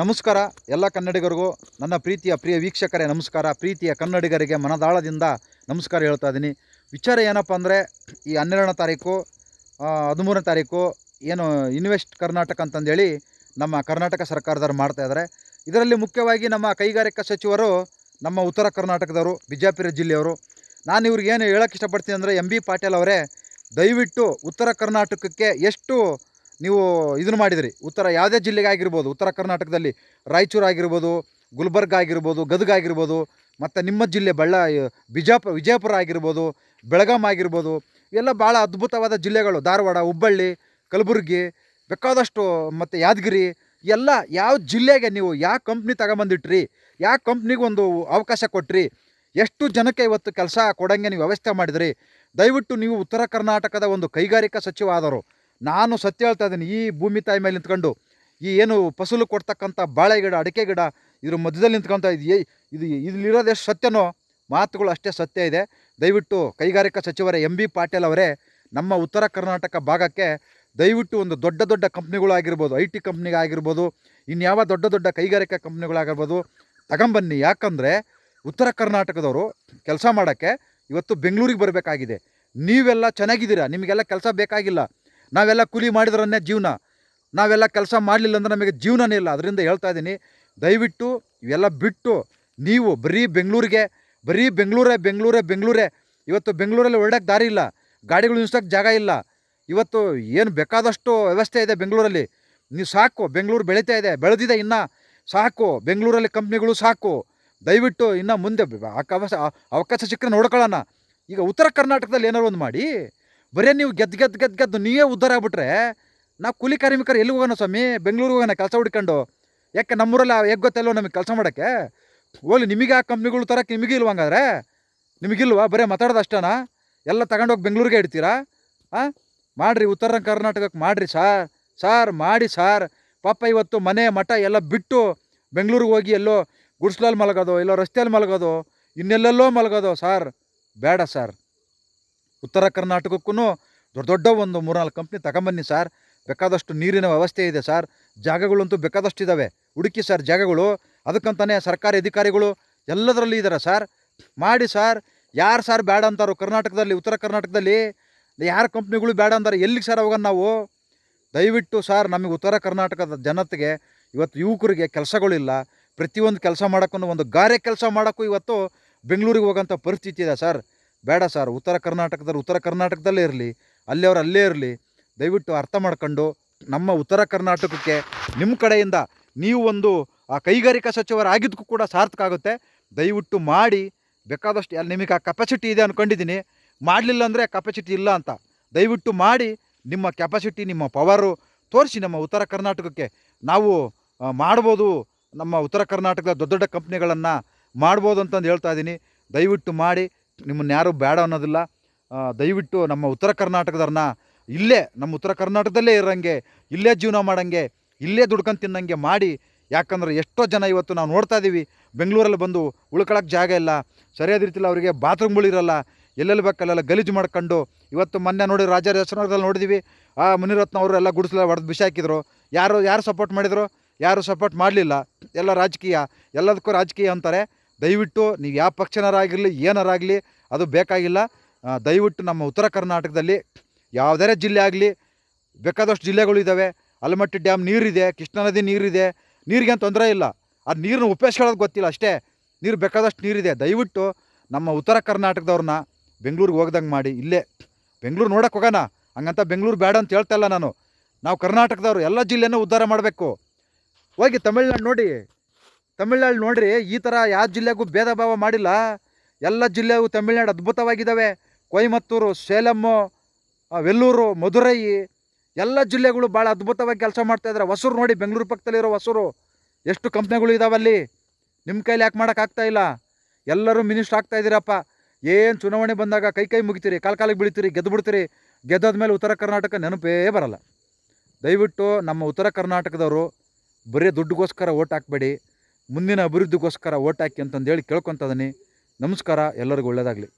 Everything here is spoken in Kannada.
ನಮಸ್ಕಾರ. ಎಲ್ಲ ಕನ್ನಡಿಗರಿಗೂ ನನ್ನ ಪ್ರೀತಿಯ ಪ್ರಿಯ ವೀಕ್ಷಕರೇ, ನಮಸ್ಕಾರ. ಪ್ರೀತಿಯ ಕನ್ನಡಿಗರಿಗೆ ಮನದಾಳದಿಂದ ನಮಸ್ಕಾರ ಹೇಳ್ತಾ ಇದ್ದೀನಿ. ವಿಚಾರ ಏನಪ್ಪ ಅಂದರೆ, ಈ ಹನ್ನೆರಡನೇ ತಾರೀಕು ಹದಿಮೂರನೇ ತಾರೀಕು, ಏನು ಇನ್ವೆಸ್ಟ್ ಕರ್ನಾಟಕ ಅಂತಂದೇಳಿ ನಮ್ಮ ಕರ್ನಾಟಕ ಸರ್ಕಾರದವರು ಮಾಡ್ತಾ ಇದ್ದಾರೆ ಇದರಲ್ಲಿ ಮುಖ್ಯವಾಗಿ ನಮ್ಮ ಕೈಗಾರಿಕಾ ಸಚಿವರು ನಮ್ಮ ಉತ್ತರ ಕರ್ನಾಟಕದವರು, ಬಿಜಾಪುರ ಜಿಲ್ಲೆಯವರು. ನಾನು ಇವ್ರಿಗೆ ಏನು ಹೇಳೋಕ್ಕೆ ಇಷ್ಟಪಡ್ತೀನಿ ಅಂದರೆ, ಎಂ ಬಿ ಪಾಟೀಲ್ ಅವರೇ, ದಯವಿಟ್ಟು ಉತ್ತರ ಕರ್ನಾಟಕಕ್ಕೆ ಎಷ್ಟು ನೀವು ಇದನ್ನು ಮಾಡಿದಿರಿ. ಉತ್ತರ ಯಾವುದೇ ಜಿಲ್ಲೆಗೆ ಆಗಿರ್ಬೋದು ಉತ್ತರ ಕರ್ನಾಟಕದಲ್ಲಿ ರಾಯಚೂರು ಆಗಿರ್ಬೋದು, ಗುಲ್ಬರ್ಗ ಆಗಿರ್ಬೋದು, ಗದಗ ಆಗಿರ್ಬೋದು, ಮತ್ತು ನಿಮ್ಮ ಜಿಲ್ಲೆ ಬಳ್ಳ ಬಿಜಾಪುರ, ವಿಜಯಪುರ ಆಗಿರ್ಬೋದು, ಬೆಳಗಾಂ ಆಗಿರ್ಬೋದು, ಇವೆಲ್ಲ ಭಾಳ ಅದ್ಭುತವಾದ ಜಿಲ್ಲೆಗಳು. ಧಾರವಾಡ, ಹುಬ್ಬಳ್ಳಿ, ಕಲಬುರಗಿ, ಬೇಕಾದಷ್ಟು ಮತ್ತು ಯಾದಗಿರಿ, ಎಲ್ಲ ಯಾವ ಜಿಲ್ಲೆಗೆ ನೀವು ಯಾವ ಕಂಪ್ನಿ ತಗೊಂಬಂದಿಟ್ರಿ, ಯಾವ ಕಂಪ್ನಿಗೆ ಒಂದು ಅವಕಾಶ ಕೊಟ್ರಿ, ಎಷ್ಟು ಜನಕ್ಕೆ ಇವತ್ತು ಕೆಲಸ ಕೊಡೋಂಗೆ ನೀವು ವ್ಯವಸ್ಥೆ ಮಾಡಿದ್ರಿ, ದಯವಿಟ್ಟು ನೀವು ಉತ್ತರ ಕರ್ನಾಟಕದ ಒಂದು ಕೈಗಾರಿಕಾ ಸಚಿವ ಆದರು ನಾನು ಸತ್ಯ ಹೇಳ್ತಾ ಇದ್ದೀನಿ, ಈ ಭೂಮಿ ತಾಯಿ ಮೇಲೆ ನಿಂತ್ಕೊಂಡು ಈ ಏನು ಫಸಲು ಕೊಡ್ತಕ್ಕಂಥ ಬಾಳೆ ಗಿಡ, ಅಡಿಕೆ ಗಿಡ, ಇದ್ರ ಮಧ್ಯದಲ್ಲಿ ನಿಂತ್ಕೊಂತ ಇದು ಇದು ಇಲ್ಲಿರೋದು ಎಷ್ಟು ಸತ್ಯನೋ ಮಾತುಗಳು ಅಷ್ಟೇ ಸತ್ಯ ಇದೆ. ದಯವಿಟ್ಟು ಕೈಗಾರಿಕಾ ಸಚಿವರೇ ಎಂ ಬಿ ಪಾಟೀಲ್ ಅವರೇ, ನಮ್ಮ ಉತ್ತರ ಕರ್ನಾಟಕ ಭಾಗಕ್ಕೆ ದಯವಿಟ್ಟು ಒಂದು ದೊಡ್ಡ ದೊಡ್ಡ ಕಂಪ್ನಿಗಳಾಗಿರ್ಬೋದು ಐ ಟಿ ಕಂಪ್ನಿಗಾಗಿರ್ಬೋದು ಇನ್ಯಾವ ದೊಡ್ಡ ದೊಡ್ಡ ಕೈಗಾರಿಕಾ ಕಂಪ್ನಿಗಳಾಗಿರ್ಬೋದು ತಗೊಂಬನ್ನಿ. ಯಾಕಂದರೆ ಉತ್ತರ ಕರ್ನಾಟಕದವರು ಕೆಲಸ ಮಾಡೋಕ್ಕೆ ಇವತ್ತು ಬೆಂಗಳೂರಿಗೆ ಬರಬೇಕಾಗಿದೆ. ನೀವೆಲ್ಲ ಚೆನ್ನಾಗಿದ್ದೀರಾ? ನಿಮಗೆಲ್ಲ ಕೆಲಸ ಬೇಕಾಗಿಲ್ಲ. ನಾವೆಲ್ಲ ಕೂಲಿ ಮಾಡಿದ್ರನ್ನೇ ಜೀವನ. ನಾವೆಲ್ಲ ಕೆಲಸ ಮಾಡಲಿಲ್ಲ ಅಂದ್ರೆ ನಮಗೆ ಜೀವನನೇ ಇಲ್ಲ. ಅದರಿಂದ ಹೇಳ್ತಾ ಇದ್ದೀನಿ, ದಯವಿಟ್ಟು ಇವೆಲ್ಲ ಬಿಟ್ಟು ನೀವು ಬರೀ ಬೆಂಗಳೂರಿಗೆ, ಬರೀ ಬೆಂಗಳೂರೇ ಬೆಂಗಳೂರೇ ಬೆಂಗಳೂರೇ. ಇವತ್ತು ಬೆಂಗಳೂರಲ್ಲಿ ಹೊರಡಕ್ಕೆ ದಾರಿ ಇಲ್ಲ, ಗಾಡಿಗಳು ನಿಲ್ಸೋಕ್ಕೆ ಜಾಗ ಇಲ್ಲ. ಇವತ್ತು ಏನು ಬೇಕಾದಷ್ಟು ವ್ಯವಸ್ಥೆ ಇದೆ ಬೆಂಗಳೂರಲ್ಲಿ. ನೀವು ಸಾಕು, ಬೆಂಗಳೂರು ಬೆಳೀತಾ ಇದೆ, ಬೆಳೆದಿದೆ ಇನ್ನೂ. ಸಾಕು, ಬೆಂಗಳೂರಲ್ಲಿ ಕಂಪ್ನಿಗಳು ಸಾಕು. ದಯವಿಟ್ಟು ಇನ್ನು ಮುಂದೆ ಅವಕಾಶ ಅವಕಾಶ ಸಿಕ್ಕರೆ ನೋಡ್ಕೊಳ್ಳೋಣ. ಈಗ ಉತ್ತರ ಕರ್ನಾಟಕದಲ್ಲಿ ಏನಾರು ಒಂದು ಮಾಡಿ. ಬರೀ ನೀವು ಗೆದ್ದು ಗೆದ್ದು ಗೆದ್ದು ಗೆದ್ದು ನೀವೇ ಉದ್ಧಾರ ಆಗ್ಬಿಟ್ರೆ ನಾವು ಕೂಲಿ ಕಾರ್ಮಿಕರು ಎಲ್ಲಿ ಹೋಗೋಣ ಸ್ವಾಮಿ? ಬೆಂಗಳೂರಿಗೆ ಹೋಗೋಣ, ಕೆಲಸ ಹುಡ್ಕೊಂಡು. ಯಾಕೆ ನಮ್ಮೂರಲ್ಲಿ ಹೇಗೆ ಗೊತ್ತಲ್ವ ನಮಗೆ ಕೆಲಸ ಮಾಡೋಕ್ಕೆ? ಹೋಗ್ಲಿ ನಿಮಗೆ ಆ ಕಂಪ್ನಿಗಳು ತರಕ್ಕೆ ನಿಮಗೆ ಇಲ್ವಾ ಹಂಗಾದ್ರೆ? ನಿಮಗಿಲ್ವಾ ಬರೀ ಮಾತಾಡೋದು ಅಷ್ಟೇನಾ? ಎಲ್ಲ ತಗೊಂಡೋಗಿ ಬೆಂಗಳೂರಿಗೆ ಇಡ್ತೀರಾ? ಹಾಂ ಮಾಡಿರಿ ಉತ್ತರ ಕರ್ನಾಟಕಕ್ಕೆ ಮಾಡಿರಿ ಸಾರ್. ಸಾರ್, ಮಾಡಿ ಸಾರ್. ಪಾಪ ಇವತ್ತು ಮನೆ, ಮಠ ಎಲ್ಲ ಬಿಟ್ಟು ಬೆಂಗಳೂರಿಗೆ ಹೋಗಿ ಎಲ್ಲೋ ಗುಡ್ಸ್ಲಲ್ಲಿ ಮಲಗೋದು, ಎಲ್ಲೋ ರಸ್ತೆಯಲ್ಲಿ ಮಲಗೋದು, ಇನ್ನೆಲ್ಲೆಲ್ಲೋ ಮಲಗೋದು ಸಾರ್. ಬೇಡ ಸರ್. ಉತ್ತರ ಕರ್ನಾಟಕಕ್ಕೂ ದೊಡ್ಡ ದೊಡ್ಡ ಒಂದು ಮೂರ್ನಾಲ್ಕು ಕಂಪ್ನಿ ತಗೊಂಬನ್ನಿ ಸರ್ ಬೇಕಾದಷ್ಟು ನೀರಿನ ವ್ಯವಸ್ಥೆ ಇದೆ ಸರ್ ಜಾಗಗಳಂತೂ ಬೇಕಾದಷ್ಟು ಇದ್ದಾವೆ ಹುಡುಕಿ ಸರ್ ಜಾಗಗಳು. ಅದಕ್ಕಂತಾನೆ ಸರ್ಕಾರಿ ಅಧಿಕಾರಿಗಳು ಎಲ್ಲದರಲ್ಲಿ ಇದ್ದಾರೆ ಸರ್ ಮಾಡಿ ಸರ್ ಯಾರು ಸರ್ ಬೇಡ ಅಂತಾರೋ ಕರ್ನಾಟಕದಲ್ಲಿ, ಉತ್ತರ ಕರ್ನಾಟಕದಲ್ಲಿ, ಯಾರು ಕಂಪ್ನಿಗಳು ಬೇಡ ಅಂತಾರೆ ಎಲ್ಲಿಗೆ ಸರ್ ಅವಾಗ ನಾವು? ದಯವಿಟ್ಟು ಸರ್ ನಮಗೆ ಉತ್ತರ ಕರ್ನಾಟಕದ ಜನತೆಗೆ ಇವತ್ತು ಯುವಕರಿಗೆ ಕೆಲಸಗಳಿಲ್ಲ. ಪ್ರತಿಯೊಂದು ಕೆಲಸ ಮಾಡೋಕ್ಕೂ ಒಂದು ಗಾರೆ ಕೆಲಸ ಮಾಡೋಕ್ಕೂ ಇವತ್ತು ಬೆಂಗಳೂರಿಗೆ ಹೋಗೋಂಥ ಪರಿಸ್ಥಿತಿ ಇದೆ ಸರ್ ಬೇಡ ಸರ್, ಉತ್ತರ ಕರ್ನಾಟಕದವ್ರು ಉತ್ತರ ಕರ್ನಾಟಕದಲ್ಲೇ ಇರಲಿ, ಅಲ್ಲಿಯವ್ರು ಅಲ್ಲೇ ಇರಲಿ, ದಯವಿಟ್ಟು ಅರ್ಥ ಮಾಡ್ಕೊಂಡು ನಮ್ಮ ಉತ್ತರ ಕರ್ನಾಟಕಕ್ಕೆ ನಿಮ್ಮ ಕಡೆಯಿಂದ ನೀವು ಒಂದು, ಆ ಕೈಗಾರಿಕಾ ಸಚಿವರಾಗಿದ್ದಕ್ಕೂ ಕೂಡ ಸಾರ್ಥಕ ಆಗುತ್ತೆ. ದಯವಿಟ್ಟು ಮಾಡಿ, ಬೇಕಾದಷ್ಟು ಅಲ್ಲಿ ನಿಮಗೆ ಆ ಕೆಪಾಸಿಟಿ ಇದೆ ಅಂದ್ಕೊಂಡಿದ್ದೀನಿ ಮಾಡಲಿಲ್ಲ ಅಂದರೆ ಕೆಪಾಸಿಟಿ ಇಲ್ಲ ಅಂತ. ದಯವಿಟ್ಟು ಮಾಡಿ, ನಿಮ್ಮ ಕೆಪಾಸಿಟಿ ನಿಮ್ಮ ಪವರು ತೋರಿಸಿ ನಮ್ಮ ಉತ್ತರ ಕರ್ನಾಟಕಕ್ಕೆ. ನಾವು ಮಾಡ್ಬೋದು, ನಮ್ಮ ಉತ್ತರ ಕರ್ನಾಟಕದ ದೊಡ್ಡ ದೊಡ್ಡ ಕಂಪ್ನಿಗಳನ್ನು ಮಾಡ್ಬೋದು ಅಂತಂದು ಹೇಳ್ತಾ ಇದ್ದೀನಿ ದಯವಿಟ್ಟು ಮಾಡಿ ನಿಮ್ಮನ್ನು ಯಾರು ಬೇಡ ಅನ್ನೋದಿಲ್ಲ. ದಯವಿಟ್ಟು ನಮ್ಮ ಉತ್ತರ ಕರ್ನಾಟಕದವ್ರನ್ನ ಇಲ್ಲೇ, ನಮ್ಮ ಉತ್ತರ ಕರ್ನಾಟಕದಲ್ಲೇ ಇರೋಂಗೆ, ಇಲ್ಲೇ ಜೀವನ ಮಾಡೋಂಗೆ, ಇಲ್ಲೇ ದುಡ್ಕೊಂಡು ತಿನ್ನಂಗೆ ಮಾಡಿ. ಯಾಕಂದ್ರೆ ಎಷ್ಟೋ ಜನ ಇವತ್ತು ನಾವು ನೋಡ್ತಾ ಇದ್ದೀವಿ ಬೆಂಗಳೂರಲ್ಲಿ ಬಂದು ಉಳ್ಕೊಳ್ಳೋಕೆ ಜಾಗ ಇಲ್ಲ, ಸರಿಯಾದ ರೀತಿಯಲ್ಲಿ ಅವರಿಗೆ ಬಾತ್ರೂಮ್ಗಳಿರಲ್ಲ ಎಲ್ಲೆಲ್ಲಿ ಬೇಕಲ್ಲೆಲ್ಲ ಗಲೀಜು ಮಾಡ್ಕೊಂಡು, ಇವತ್ತು ಮೊನ್ನೆ ನೋಡಿ ರಾಜ ರೆಸ್ಟೋರೆಂಟ್ದಲ್ಲಿ ನೋಡಿದ್ದೀವಿ ಆ, ಮುನಿರತ್ನ ಅವರು ಎಲ್ಲ ಗುಡಿಸಲ ಹೊಡೆದು ಬಿಸಿ ಹಾಕಿದ್ರು. ಯಾರು ಯಾರು ಸಪೋರ್ಟ್ ಮಾಡಿದರು? ಯಾರು ಸಪೋರ್ಟ್ ಮಾಡಲಿಲ್ಲ? ಎಲ್ಲ ರಾಜಕೀಯ, ಎಲ್ಲದಕ್ಕೂ ರಾಜಕೀಯ ಅಂತಾರೆ. ದಯವಿಟ್ಟು ನೀವು ಯಾವ ಪಕ್ಷನರಾಗಿರಲಿ, ಏನಾರಾಗಲಿ, ಅದು ಬೇಕಾಗಿಲ್ಲ. ದಯವಿಟ್ಟು ನಮ್ಮ ಉತ್ತರ ಕರ್ನಾಟಕದಲ್ಲಿ ಯಾವುದೇ ಜಿಲ್ಲೆ ಆಗಲಿ, ಬೇಕಾದಷ್ಟು ಜಿಲ್ಲೆಗಳು ಇದ್ದಾವೆ ಆಲಮಟ್ಟಿ ಡ್ಯಾಮ್ ನೀರಿದೆ, ಕೃಷ್ಣಾ ನದಿ ನೀರಿದೆ. ನೀರಿಗೇನು ತೊಂದರೆ ಇಲ್ಲ. ಆ ನೀರನ್ನ ಉಪಯೋಗಿಸ್ಕೊಳ್ಳೋದು ಗೊತ್ತಿಲ್ಲ ಅಷ್ಟೇ. ನೀರು ಬೇಕಾದಷ್ಟು ನೀರಿದೆ. ದಯವಿಟ್ಟು ನಮ್ಮ ಉತ್ತರ ಕರ್ನಾಟಕದವ್ರನ್ನ ಬೆಂಗಳೂರಿಗೆ ಹೋಗ್ದಂಗೆ ಮಾಡಿ. ಇಲ್ಲೇ, ಬೆಂಗಳೂರು ನೋಡಕ್ಕೆ ಹೋಗೋಣ. ಹಂಗಂತ ಬೆಂಗಳೂರು ಬೇಡ ಅಂತ ಹೇಳ್ತಾ ಇಲ್ಲ ನಾನು. ನಾವು ಕರ್ನಾಟಕದವರು ಎಲ್ಲ ಜಿಲ್ಲೆನೂ ಉದ್ಧಾರ ಮಾಡಬೇಕು. ಹೋಗಿ ತಮಿಳ್ನಾಡು ನೋಡಿ. ತಮಿಳ್ನಾಡು ನೋಡ್ರಿ, ಈ ಥರ ಯಾವ ಜಿಲ್ಲೆಗೂ ಭೇದ ಭಾವ ಮಾಡಿಲ್ಲ. ಎಲ್ಲ ಜಿಲ್ಲೆಗೂ ತಮಿಳ್ನಾಡು ಅದ್ಭುತವಾಗಿದ್ದಾವೆ ಕೊಯಮತ್ತೂರು, ಸೇಲಮ್ಮು ವೆಲ್ಲೂರು, ಮಧುರೈ, ಎಲ್ಲ ಜಿಲ್ಲೆಗಳು ಭಾಳ ಅದ್ಭುತವಾಗಿ ಕೆಲಸ ಮಾಡ್ತಾ ಇದ್ದಾರೆ ಹೊಸೂರು ನೋಡಿ, ಬೆಂಗಳೂರು ಪಕ್ಕದಲ್ಲಿರೋ ಹೊಸೂರು. ಎಷ್ಟು ಕಂಪ್ನಿಗಳು ಇದಾವಲ್ಲಿ ನಿಮ್ಮ ಕೈಲಿ ಯಾಕೆ ಮಾಡೋಕ್ಕಾಗ್ತಾ ಇಲ್ಲ? ಎಲ್ಲರೂ ಮಿನಿಸ್ಟ್ರ್ ಆಗ್ತಾ ಇದ್ದೀರಪ್ಪ ಏನು ಚುನಾವಣೆ ಬಂದಾಗ ಕೈ ಕೈ ಮುಗಿತೀರಿ, ಕಾಲು ಕಾಲಿಗೆ ಬೀಳ್ತೀರಿ, ಗೆದ್ದು ಬಿಡ್ತೀರಿ. ಗೆದ್ದಾದ ಮೇಲೆ ಉತ್ತರ ಕರ್ನಾಟಕ ನೆನಪೇ ಬರಲ್ಲ. ದಯವಿಟ್ಟು ನಮ್ಮ ಉತ್ತರ ಕರ್ನಾಟಕದವರು ಬರೀ ದುಡ್ಡುಗೋಸ್ಕರ ಓಟ್ ಹಾಕಬೇಡಿ. ಮುಂದಿನ ಅಭಿವೃದ್ಧಿಗೋಸ್ಕರ ಓಟ್ ಹಾಕಿ ಅಂತಂದೇಳಿ ಇದ್ದೀನಿ. ನಮಸ್ಕಾರ ಎಲ್ಲರಿಗೂ ಒಳ್ಳೆಯದಾಗಲಿ